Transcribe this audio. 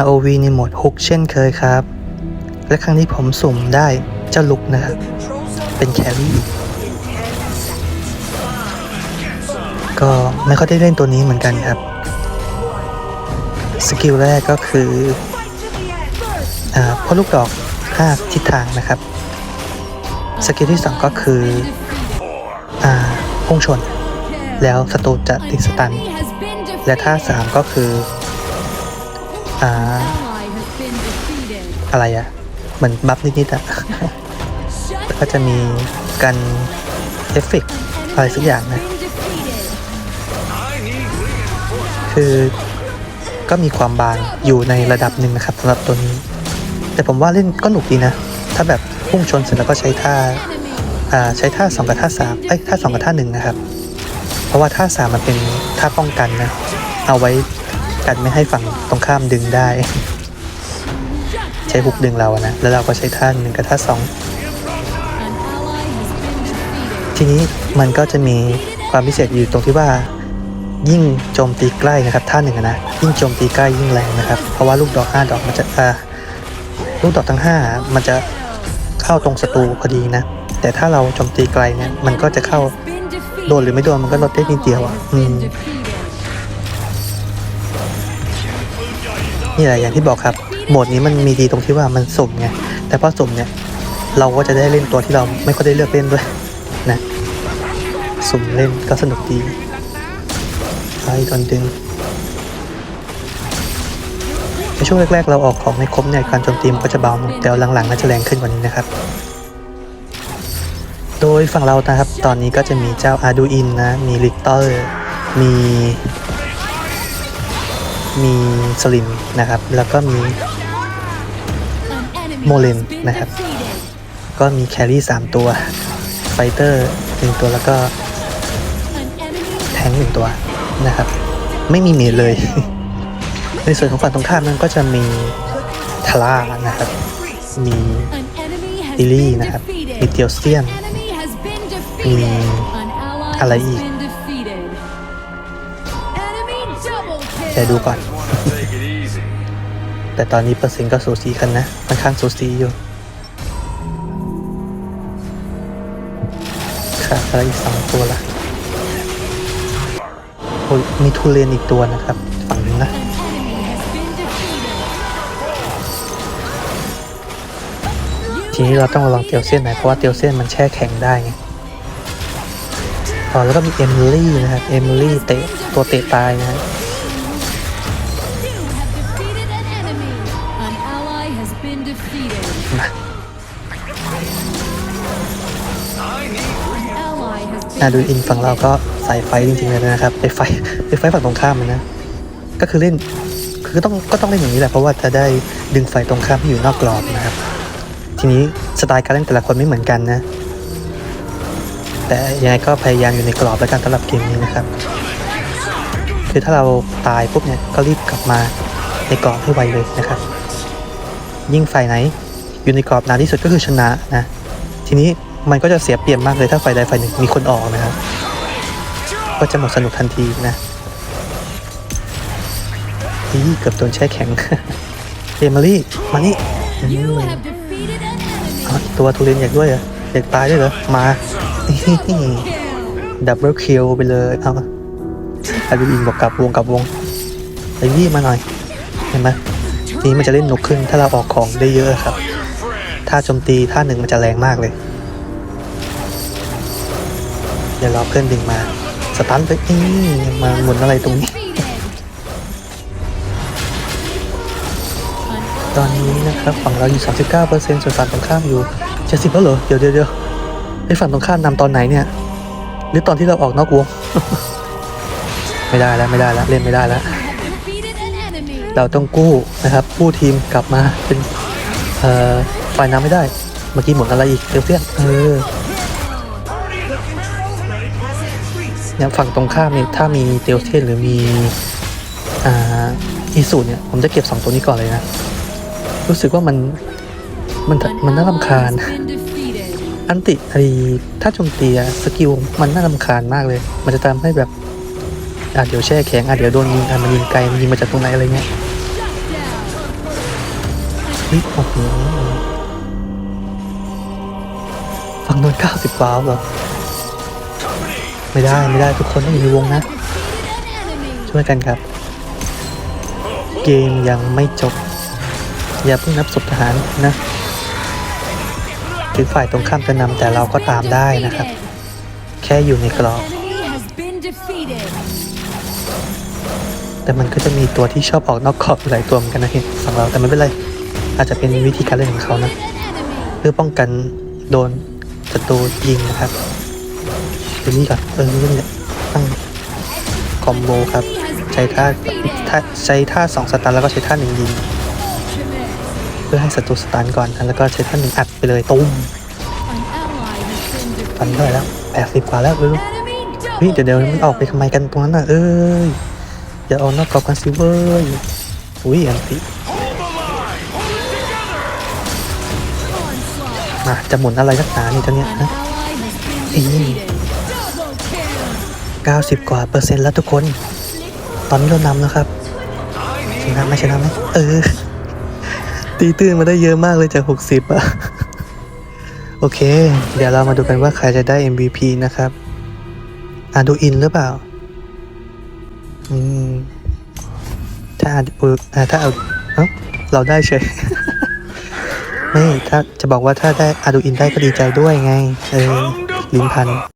ROV ในโหมดฮุกเช่นเคยครับ และครั้งนี้ผมสุ่มได้เจ้าลุกนะครับ เป็นแครี่ก็ไม่ค่อยได้เล่นตัวนี้เหมือนกันครับ สกิลแรกก็คืออ่าพ่อลูกดอก5ทิศทางนะครับ สกิลที่ 2 ก็คืออ่าพุ่งชน แล้วศัตรูจะติดสตัน และท่า 3 ก็คือ อ่าอะไรอะเหมือนบัฟนิดๆอะแล้วก็จะมีกันเอฟเฟกต์อะไรสักอย่างนะคือก็มีความบางอยู่ในระดับหนึ่งนะครับสำหรับตัวนี้ แต่ผมว่าเล่นก็หนุกดีนะ ถ้าแบบพุ่งชนเสร็จแล้วก็ใช้ท่าอ่าใช้ท่า 2 กับท่า3เอ้ยท่า 2 กับท่า1นะครับ เพราะว่าท่า 3 มันเป็นท่าป้องกันนะ เอาไว้ กันไม่ให้ฝั่งตรงข้ามดึงได้ ใช้ฮุกดึงเราอะนะ แล้วเราก็ใช้ท่าหนึ่งกับท่า2ทีนี้มันก็จะมีความพิเศษอยู่ตรงที่ว่า ยิ่งโจมตีใกล้นะครับท่าหนึ่งนะยิ่งโจมตีใกล้ยิ่งแรงนะครับ เพราะว่าลูกดอกห้าดอกมันจะอ่าลูกดอกทั้งห้ามันจะเข้าตรงศัตรูพอดีนะ แต่ถ้าเราโจมตีไกลเนี่ยมันก็จะเข้าโดนหรือไม่โดนมันก็ลดได้นิดเดียวอะอืม นี่แหละอย่างที่บอกครับโหมดนี้มันมีดีตรงที่ว่ามันสุ่มไงแต่พอสุ่มเนี่ยเราก็จะได้เล่นตัวที่เราไม่ค่อยได้เลือกเล่นด้วยนะสุ่มเล่นก็สนุกดีไปโดนดึงในช่วงแรกๆ เราออกของไม่ครบเนี่ยการโจมตีมันก็จะเบาลงแต่หลังๆน่าจะแรงขึ้นกว่านี้นะครับ โดยฝั่งเรานะครับ ตอนนี้ก็จะมีเจ้าอาดูอินนะ มีลิตเตอร์ มี มีสลิมนะครับ แล้วก็มีโมเลนนะครับ ก็มีแครี่ 3 ตัวไฟเตอร์หนึ่งตัวแล้วก็แทงหนึ่งตัวนะครับ ไม่มีเมจเลย ในส่วนของฝั่งตรงข้ามนั้นก็จะมีทาร่านะครับ มีลิลี่นะครับ มีเตียวเซียนมีอะไรอีก แต่ดูก่อน แต่ตอนนี้เปอร์เซ็นต์ก็สูสีกันนะค่อนข้างสูสีอยู่ขาดอะไรอีกสองตัวละโอ้ยมีทูเรียนอีกตัวนะครับฝั่งนึงนะทีนี้เราต้องระวังเตียวเส้นหน่อยเพราะว่าเตียวเส้นมันแช่แข็งได้ไงอ๋อแล้วก็มีเอมิลี่นะครับ เอมิลี่เตะตัวเตะตายนะฮะ อะดูอินฝั่งเราก็ใส่ไฟจริงๆเลยนะครับไปไฟไปไฟฝั่งตรงข้ามนะ ก็คือเล่นคือต้องก็ต้องเล่นอย่างนี้แหละเพราะว่าจะได้ดึงไฟตรงข้ามที่อยู่นอกกรอบนะครับ ทีนี้สไตล์การเล่นแต่ละคนไม่เหมือนกันนะ แต่ยังไงก็พยายามอยู่ในกรอบแล้วกันสำหรับเกมนี้นะครับ คือถ้าเราตายปุ๊บเนี่ยก็รีบกลับมาในกรอบให้ไวเลยนะครับ ยิ่งฝ่ายไหนอยู่ในกรอบนานที่สุดก็คือชนะนะ ทีนี้ มันก็จะเสียเปรียบมากเลยถ้าฝ่ายใดฝ่ายหนึ่งมีคนออกนะครับ ก็จะหมดสนุกทันทีนะนี่เกือบโดนแช่แข็งเอมิลี่มานี่เอาอีกตัวทูเรนอยากด้วยเหรออยากตายด้วยเหรอ มาดับเบิลคิวไปเลยเอาอาดูอินบอกกลับวงกลับวงไอ้ยี่มาหน่อย เห็นไหมทีนี้มันจะเล่นหนุกขึ้นถ้าเราออกของได้เยอะครับ ถ้าโจมตีท่าหนึ่งมันจะแรงมากเลย ดี๋ยวรอเพื่อนดึงมาสตันไปนี่มาหมุนอะไรตรงนี้ ตอนนี้นะครับฝั่งเราอยู่ 39%ส่วนฝั่งตรงข้ามอยู่ 70แล้วเหรอ เดี๋ยวเดี๋ยวเดี๋ยวไอ้ฝั่งตรงข้ามนำตอนไหนเนี่ย หรือตอนที่เราออกนอกวง ไม่ได้แล้วไม่ได้แล้วเล่นไม่ได้แล้ว เราต้องกู้นะครับกู้ทีมกลับมาเป็นเอ่อฝ่ายน้ำไม่ได้ เมื่อกี้หมุนอะไรอีกเตี้ยวเตี้ยเออ เนี่ยฝั่งตรงข้ามเนี่ยถ้ามีเตียวเทียนหรือมีอ่าอีสูเนี่ยผมจะเก็บสองตัวนี้ก่อนเลยนะ รู้สึกว่ามันมันมันน่ารำคาญ อันติไอถ้าโจมตีสกิลมันน่ารำคาญมากเลย มันจะทำให้แบบอะเดี๋ยวแช่แข็งอะเดี๋ยวโดนยิงอะมันยิงไกลมันยิงมาจากตรงไหนอะไรเงี้ยฮ้ยโอ้โหฝั่งโน้นเก้าสิบกว่าเหรอ ไม่ได้ไม่ได้ทุกคนต้องอยู่ในวงนะ ช่วยกันครับ เกมยังไม่จบ อย่าเพิ่งนับศพทหารนะถึงฝ่ายตรงข้ามจะนำแต่เราก็ตามได้นะครับ แค่อยู่ในกรอบ แต่มันก็จะมีตัวที่ชอบออกนอกกรอบหลายตัวเหมือนกันนะเห็นฝั่งเราแต่ไม่เป็นไร อาจจะเป็นวิธีการเล่นของเขานะ เพื่อป้องกันโดนศัตรูยิงนะครับ ดูนี่ก่อนเออเนี่แหละตั้งคอมโบครับ ใช้ท่าท่าใช้ท่าสองสตันแล้วก็ใช้ท่าหนึ่งยิงเพื่อให้ศัตรูสตันก่อน แล้วก็ใช้ท่าหนึ่งอัดไปเลยตุ้มฟันเท่าไหร่แล้วแปดสิบกว่าแล้วเร็ว Enemy ๆเฮ้ยเดี๋ยวเดี๋ยวมันออกไปทำไมกันตรงนั้นน่ะเอ้ยอย่าเอานอกกรอบกันสิเว้ยอุ้ยอันติมาจะหมุนอะไรนักหนานี่เจ้าเนี้ยนะ ally 90 กว่าเปอร์เซ็นต์แล้วทุกคน ตอนนี้เรานำแล้วครับ ชนะไหมชนะไหมเออ ตีตื้นมาได้เยอะมากเลยจาก 60อะโอเค เดี๋ยวเรามาดูกันว่าใครจะได้ MVP นะครับอาดูอินหรือเปล่า อืม ถ้าอาดูอ่าถ้าเอาเอ้าเราได้เฉยไม่ถ้าจะบอกว่าถ้าได้อาดูอินได้ก็ดีใจด้วยไง เออ ลิ้นพัน